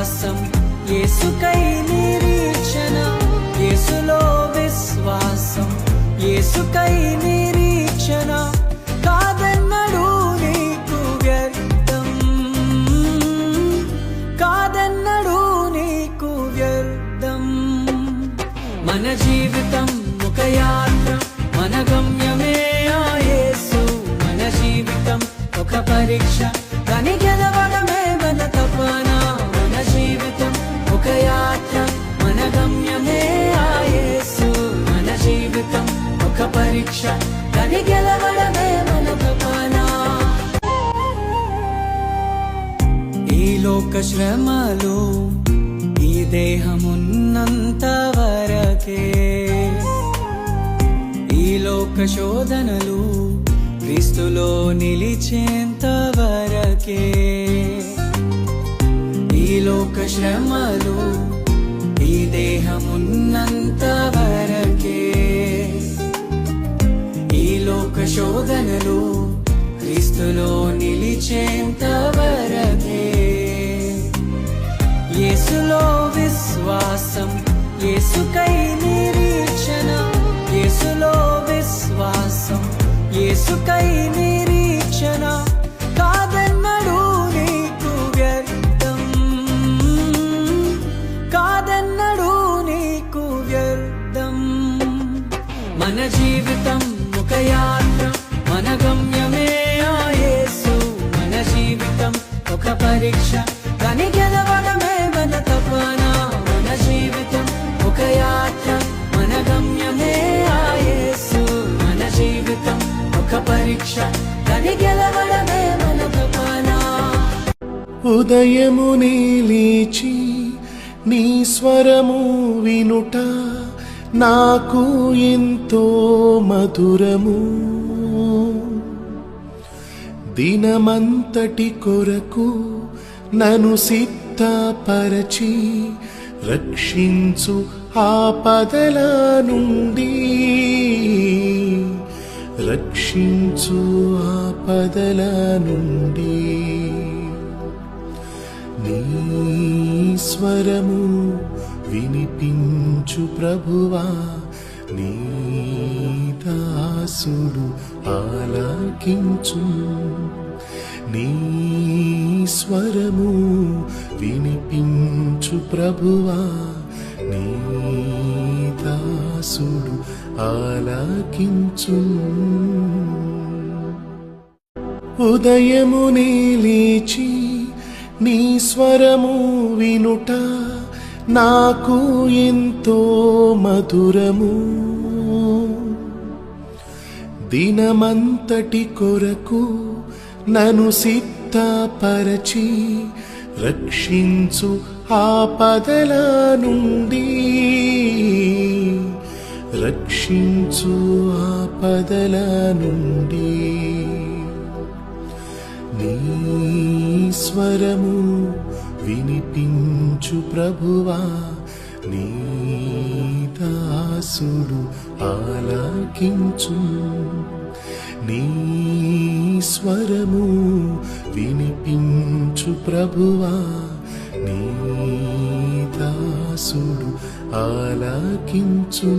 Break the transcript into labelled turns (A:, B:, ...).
A: విశ్వాసం. యేసుకై నిరీక్షణ యేసులో విశ్వాసం. యేసుకై నిరీక్షణ కాదన్నడు నీకు వ్యర్థం. కాదన్నడు నీకు వ్యర్థం. మన జీవితం ఒక లోక శ్రమలు ఈ దేహమున్నంత వరకే. ఈ లోక శోధనలు క్రీస్తులో నిలిచేంత వరకే. ఈ లోక శ్రమలు ఈ దేహమున్నంత వరకే. ఈ లోక శోధనలు క్రీస్తులో నిలిచేంత వరకే. యేసులో విశ్వాసం. యేసుకై నిరీక్షణ యేసులో విశ్వాసం. యేసుకై నిరీక్షణ కాదన్నడు నీకు వ్యర్థం. కాదన్నడు నీకు వ్యర్థం. మన జీవితం ఒక యాత్ర మన గమ్యమే ఆ యేసు. మన జీవితం ఒక పరీక్ష దాని గెలవడమే పరీక్ష దాని గెలవడమే మన తపన
B: ఉదయమునే లేచి నీ స్వరము వినుట నాకు ఎంతో మధురము. దినమంతటి కొరకు నను సిద్ధపరచి రక్షించు ఆపదల నుండి. రక్షించు ఆపదల నుండి. నీ స్వరము వినిపించు ప్రభువా నీ దాసుడు ఆలకించు. నీ స్వరము వినిపించు ప్రభువా నీ దాసుడు ఆలకించు ఉదయమునే లేచి నీ స్వరము వినుట నాకు ఎంతో మధురము. దినమంతటి కొరకు నను సిద్ధపరచి రక్షించు ఆపదల నుండి. రక్షించు ఆపదల నుండి. నీ స్వరము వినిపించు ప్రభువా నీ దాసుడు ఆలకించు. నీ స్వరము వినిపించు ప్రభువా నీ దాసుడు ఆలాకించు